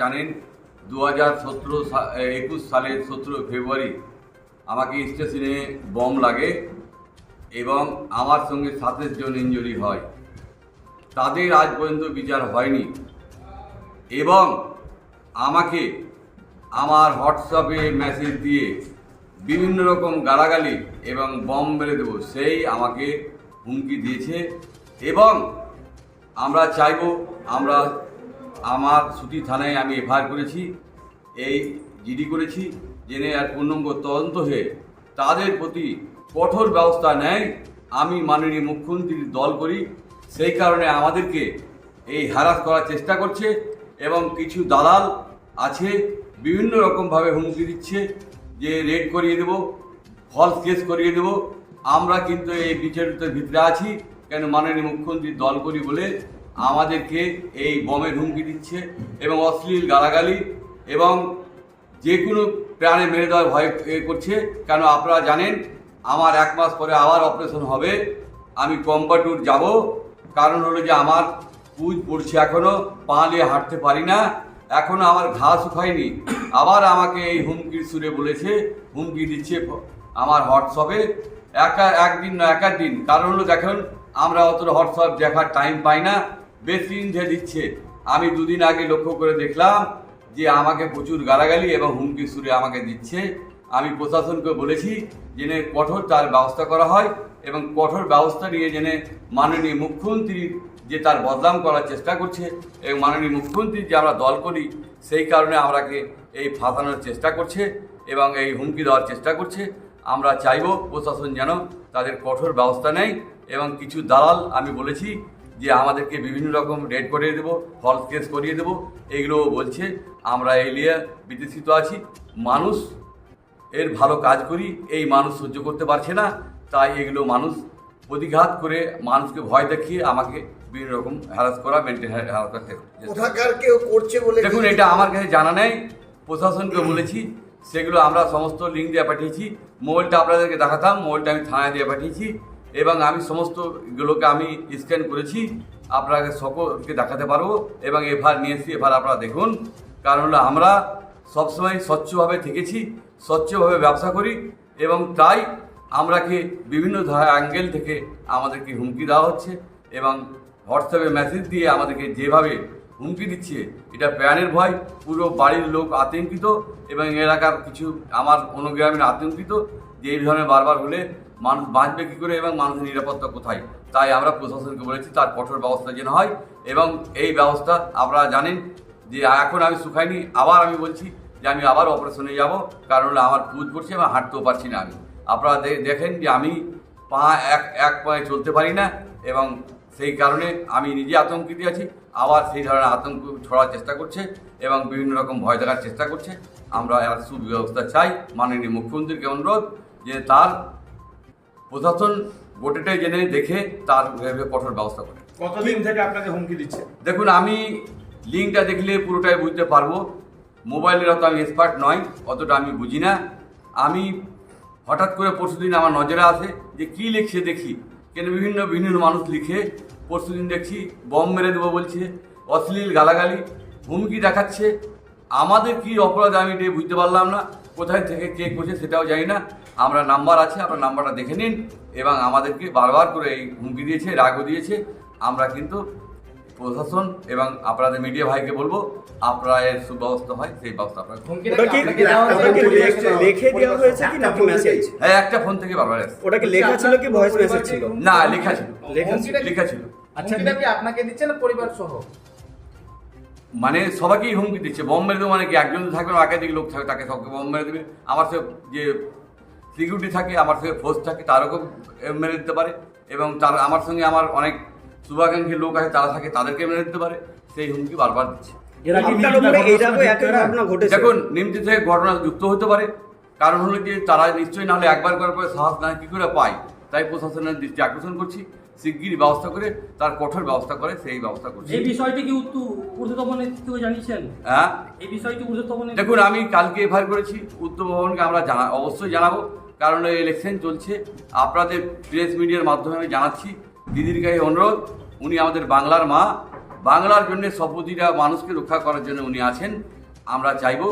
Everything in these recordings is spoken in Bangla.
জানেন দু হাজার সতেরো একুশ সালের সতেরো ফেব্রুয়ারি আমাকে স্টেশনে বম লাগে এবং আমার সঙ্গে সাতাশ জন ইঞ্জুরি হয়। তাদের আজ পর্যন্ত বিচার হয়নি এবং আমাকে আমার হোয়াটসঅ্যাপে মেসেজ দিয়ে বিভিন্ন রকম গালাগালি এবং বম মেরে দেবো, সেই আমাকে হুমকি দিয়েছে এবং আমরা চাইব, আমরা আমার সুতি থানায় আমি এফআইআর করেছি, এই জিডি করেছি, জেনে আর পূর্ণাঙ্গ তদন্ত হয়ে তাদের প্রতি কঠোর ব্যবস্থা নেয়, আমি মাননীয় মুখ্যমন্ত্রীর দল করি। সেই কারণে আমাদেরকে এই হারাস করার চেষ্টা করছে এবং কিছু দালাল আছে, বিভিন্ন রকমভাবে হুমকি দিচ্ছে যে রেড করিয়ে দেব ফলস কেস করিয়ে দেব। আমরা কিন্তু এই বিচারিত ভিতরে আছি, কেন মাননীয় মুখ্যমন্ত্রী দল করি বলে আমাদেরকে এই বমের হুমকি দিচ্ছে এবং অশ্লীল গালাগালি এবং যে কোনো প্রাণে মেরে দেওয়ার ভয় করছে। কেন আপনারা জানেন, আমার এক মাস পরে আবার অপারেশন হবে। আমি কম্বাটুর যাব। কারণ হলো যে আমার পুজ পড়ছে এখনও পা নিয়ে হাঁটতে পারি না। এখনও আমার ঘা শুকায়নি। আবার আমাকে এই হুমকির সুরে বলেছে, হুমকি দিচ্ছে আমার হোয়াটসঅ্যাপে। একা একদিন না একার দিন। কারণ হলো দেখুন, আমরা অতটা হোয়াটসঅ্যাপ দেখার টাইম পাই না। বেশি দিন দিচ্ছে, আমি দুদিন আগে লক্ষ্য করে দেখলাম যে আমাকে প্রচুর গালাগালি এবং হুমকি সুরে আমাকে দিচ্ছে। আমি প্রশাসনকে বলেছি জেনে কঠোর তার ব্যবস্থা করা হয় এবং কঠোর ব্যবস্থা নিয়ে জেনে মাননীয় মুখ্যমন্ত্রী যে তার বদনাম করার চেষ্টা করছে এবং মাননীয় মুখ্যমন্ত্রী যে আমরা দল করি, সেই কারণে আমরাকে এই ফাঁসানোর চেষ্টা করছে এবং এই হুমকি দেওয়ার চেষ্টা করছে। আমরা চাইব প্রশাসন যেন তাদের কঠোর ব্যবস্থা নেয় এবং কিছু দালাল আমি বলেছি যে আমাদেরকে বিভিন্ন রকম রেড করিয়ে দেবো ফলস কেস করিয়ে দেবো এগুলো বলছে আমরা এই নিয়ে বিতৃষিত আছি। মানুষ এর ভালো কাজ করি এই মানুষ সহ্য করতে পারছে না তাই এগুলো মানুষ প্রতিঘাত করে মানুষকে ভয় দেখিয়ে আমাকে বিভিন্ন রকম হ্যারাস করা মেনটেন হ্যারাস করতে কেউ করছে বলে দেখুন এটা আমার কাছে জানা নেই প্রশাসনকে বলেছি সেগুলো আমরা সমস্ত লিঙ্ক দিয়ে পাঠিয়েছি। মোবাইলটা আপনাদেরকে দেখাতাম মোবাইলটা আমি থানায় দিয়ে পাঠিয়েছি। এবং আমি সমস্ত গুলোকে আমি স্ক্যান করেছি। আপনাকে সকলকে দেখাতে পারব এবং এফআর নিয়ে এসেছি এফআর আপনারা দেখুন। কারণ আমরা সবসময় স্বচ্ছভাবে থেকেছি, স্বচ্ছভাবে ব্যবসা করি এবং তাই আমরাকে বিভিন্ন অ্যাঙ্গেল থেকে আমাদেরকে হুমকি দেওয়া হচ্ছে এবং হোয়াটসঅ্যাপে মেসেজ দিয়ে আমাদেরকে যেভাবে হুমকি দিচ্ছে, এটা প্যানের ভয়। পুরো বাড়ির লোক আতঙ্কিত এবং এলাকার কিছু আমার অনুগ্রামীণ আতঙ্কিত যে এই ধরনের বারবার হলে মানুষ বাঁচবে কী করে এবং মানুষের নিরাপত্তা কোথায়? তাই আমরা প্রশাসনকে বলেছি তার কঠোর ব্যবস্থা যেন হয় এবং এই ব্যবস্থা আপনারা জানেন যে এখন আমি শুকাইনি আবার আমি বলছি যে আমি আবার অপারেশনে যাব, কারণ আমার পুজ পড়ছে এবং হাঁটতেও পারছি না আমি। আপনারা দেখেন যে আমি পা এক এক পায়ে চলতে পারি না এবং সেই কারণে আমি নিজে আতঙ্কিত আছি, আবার সেই ধরনের আতঙ্ক ছড়ার চেষ্টা করছে এবং বিভিন্ন রকম ভয় দেখার চেষ্টা করছে। আমরা এর সুব্যবস্থা চাই, মাননীয় মুখ্যমন্ত্রীকে অনুরোধ যে তার প্রশাসন গোটেটাই জেনে দেখে তার কঠোর ব্যবস্থা করে। কতদিন থেকে আপনাকে হুমকি দিচ্ছে? দেখুন আমি লিঙ্কটা দেখলে পুরোটাই বুঝতে পারব। মোবাইলের অত আমি এক্সপার্ট নয় অতটা আমি বুঝি না। আমি হঠাৎ করে পরশুদিন আমার নজরে আসে যে কী লিখছে দেখি। কেন বিভিন্ন বিভিন্ন মানুষ লিখে পরশুদিন দেখছি বম মেরে দেবো বলছে অশ্লীল গালাগালি হুমকি দেখাচ্ছে। আমাদের কি অপরাধ আমি এটা বুঝতে পারলাম না। কোথায় থেকে কে করছে সেটাও জানি না। আমরা নাম্বার আছে আপনার নাম্বারটা দেখে নিন এবং আমাদেরকে বারবার করে এই হুমকি দিয়েছে রাগও দিয়েছে। আমরা কিন্তু প্রশাসন এবং আপনাদের মিডিয়া ভাইকে বলব আপনারা এর সুব্যবস্থা হয় সেই ব্যবস্থা আপনারা করুন। ওটা কি ওটা কি? লেখে- লিখে দেওয়া হয়েছে কি? নাকি মেসেজ হ্যাঁ একটা ফোন থেকে বারবার ওটা কি লেখা ছিল কি? ভয়েস মেসেজ ছিল? না লেখা ছিল। লেখা ছিল। আচ্ছা কি আপনাকে দিচ্ছে না পরিবার সহ মানে সবাইকেই হুমকি দিচ্ছে। বম মেরে দেবো মানে কি? একজন থাকবে না একাধিক লোক থাকবে তাকে সবকে বম মেরে দেবে। আমার সে যে সিকিউরিটি থাকে আমার সঙ্গে ফোর্স থাকে তারও মেরে দিতে পারে। এবং তার আমার সঙ্গে আমার অনেক শুভাকাঙ্ক্ষী লোক আছে তারা থাকে তাদেরকে মেরে দিতে পারে। সেই হুমকি বারবার দিচ্ছে। দেখুন নিমতি থেকে ঘটনা যুক্ত হতে পারে। কারণ হলো যে তারা নিশ্চয়ই নাহলে একবার করার পরে সাহস না কী করে পায়? তাই প্রশাসনের দৃষ্টি আকর্ষণ করছি। শিগগিরই ব্যবস্থা করে তার কঠোর ব্যবস্থা করে সেই ব্যবস্থা করছি। এই বিষয়টি কি উত্তর ঊর্ধ্বতম জানিয়েছেন? হ্যাঁ? এই বিষয়টি ঊর্ধ্বতম দেখুন আমি কালকে এফআইআর করেছি উত্তর ভবনকে আমরা জানা অবশ্যই জানাব। কারণ এই ইলেকশন চলছে। আপনাদের প্রেস মিডিয়ার মাধ্যমে আমি জানাচ্ছি দিদির কাছে অনুরোধ উনি আমাদের বাংলার মা। বাংলার জন্য সপতিরা মানুষকে রক্ষা করার জন্য উনি আছেন। আমরা চাইব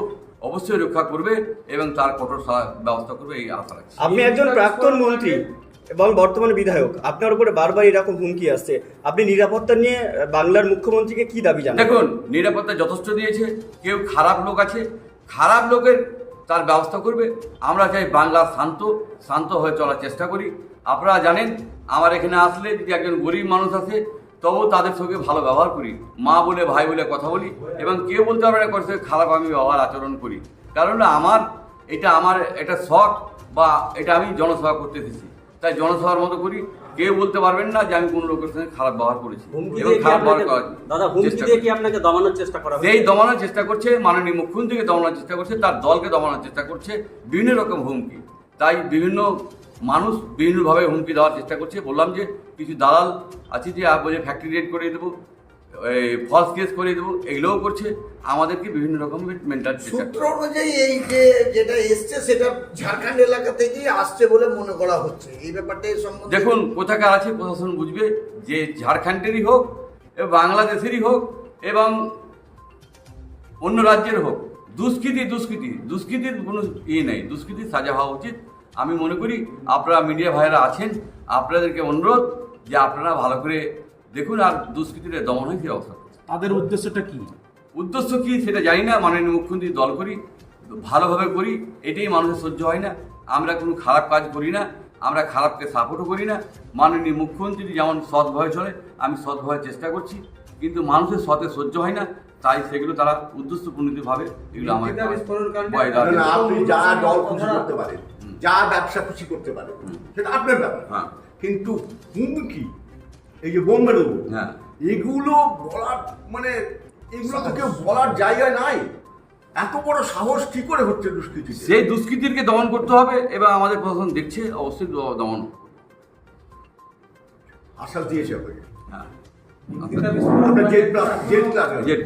অবশ্যই রক্ষা করবে এবং তার কঠোর ব্যবস্থা করবে এই আশা রাখছি। আপনি একজন প্রাক্তন মন্ত্রী এবং বর্তমান বিধায়ক আপনার উপরে বারবার এরকম হুমকি আসছে। আপনি নিরাপত্তা নিয়ে বাংলার মুখ্যমন্ত্রীকে কি দাবি জানান? দেখুন নিরাপত্তা যথেষ্ট দিয়েছে কেউ খারাপ লোক আছে। খারাপ লোকের তার ব্যবস্থা করবে। আমরা চাই বাংলা শান্ত শান্ত হয়ে চলার চেষ্টা করি। আপনারা জানেন, আমার এখানে আসলে যদি একজন গরিব মানুষ আসে, তবুও তাদের সঙ্গে ভালো ব্যবহার করি। মা বলে, ভাই বলে কথা বলি এবং কেউ বলতে পারবে না করছে খারাপ আমি ব্যবহার আচরণ করি। কারণ আমার এটা আমার, এটা শখ বা এটা আমি জনসভা করতে এসেছি। তাই জনসভার মতো করি। কেউ বলতে পারবেন না যে আমি কোনো লোকের সঙ্গে খারাপ ব্যবহার করেছি? এবং খারাপ ব্যবহার করার দাদা হুমকি দিয়ে কি আপনাকে দমানোর চেষ্টা করা যেই দমানোর চেষ্টা করছে মাননীয় মুখ্যমন্ত্রীকে দমানোর চেষ্টা করছে তার দলকে দমানোর চেষ্টা করছে বিভিন্ন রকম হুমকি। তাই বিভিন্ন মানুষ বিভিন্নভাবে হুমকি দেওয়ার চেষ্টা করছে। বললাম যে কিছু দালাল আছে যে বলে ফ্যাক্টরি রেড করে দেবো। ফলস কেস করে দেবো এগুলোও করছে। আমাদেরকে বিভিন্ন রকমের মেন্টাল সূত্র অনুযায়ী এই যে যেটা এসছে সেটা ঝাড়খণ্ড এলাকা থেকেই আসছে বলে মনে করা হচ্ছে। এই ব্যাপারটা সম্বন্ধে দেখুন কোথাকার আছে প্রশাসন বুঝবে যে ঝাড়খণ্ডেরই হোক বাংলাদেশেরই হোক এবং অন্য রাজ্যের হোক। দুষ্কৃতি দুষ্কৃতি। দুষ্কৃতির কোনো ইয়ে নেই। দুষ্কৃতির সাজা হওয়া উচিত। আমি মনে করি আপনারা মিডিয়া ভাইয়েরা আছেন আপনাদেরকে অনুরোধ যে আপনারা ভালো করে দেখুন আর দুষ্কৃতিটা দমন হয় সেই অবস্থা তাদের উদ্দেশ্যটা কি? উদ্দেশ্য কি সেটা জানি না মাননীয় মুখ্যমন্ত্রী দল করি ভালোভাবে করি এটাই মানুষের সহ্য হয় না। আমরা কোনো খারাপ কাজ করি না আমরা খারাপকে সাপোর্টও করি না। মাননীয় মুখ্যমন্ত্রী যেমন সৎভাবে চলে আমি সৎভাবে চেষ্টা করছি কিন্তু মানুষের সতে সহ্য হয় না তাই সেগুলো তারা এগুলো না, লাগে। না, আপনি যা দল খুশি করতে পারেন যা ব্যবসা খুশি করতে পারেন সেটা আপনার ব্যাপার। হ্যাঁ। কিন্তু হুমকি এই যে বোম মেরু হ্যাঁ। এগুলো বলার মানে এগুলো তো কেউ বলার জায়গায় নাই। এত বড় সাহস কি করে হচ্ছে দুষ্কৃতি সেই দুষ্কৃতিকে দমন করতে হবে। এবং আমাদের প্রশাসন দেখছে অবশ্যই দমন। আশ্বাস দিয়েছে আপনাকে হ্যাঁ।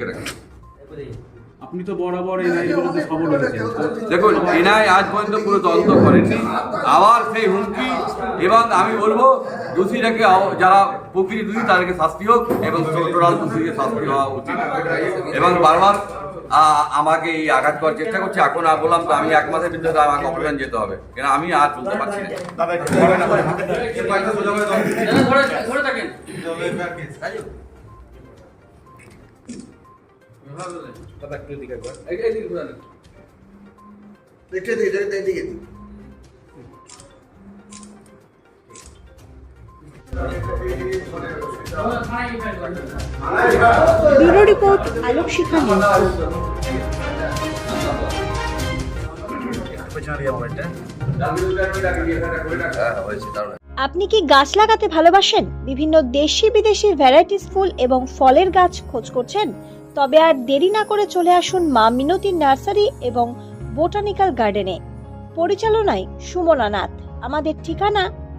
রাখি আপনি তো বরাবর দেখুন এনআই আজ পর্যন্ত পুরো তদন্ত করেননি আবার সেই হুমকি এবং আমি বলব দোষীরাকে যারা প্রকৃতি দোষী তাদেরকে শাস্তি হোক এবং টোটাল দোষীকে শাস্তি হওয়া উচিত। এবং বারবার আমাকে এই আঘাত করার চেষ্টা করছে। এখন আর বললাম তো আমি এক মাসের ভিতরে আমাকে অপারেশন যেতে হবে। কেন আমি আর চলতে পারছি না। ধরে থাকেন। এটা দিয়ে এটা এদিকে। ব্যুরো রিপোর্ট, আলোক শিখা আপনি কি গাছ লাগাতে ভালোবাসেন? বিভিন্ন দেশি বিদেশি ভ্যারাইটিস ফুল এবং ফলের গাছ খোঁজ করছেন? তবে আর দেরি না করে চলে আসুন মা মিনতি নার্সারি এবং বোটানিক্যাল গার্ডেনে। পরিচালনায় সুমনা নাথ। আমাদের ঠিকানা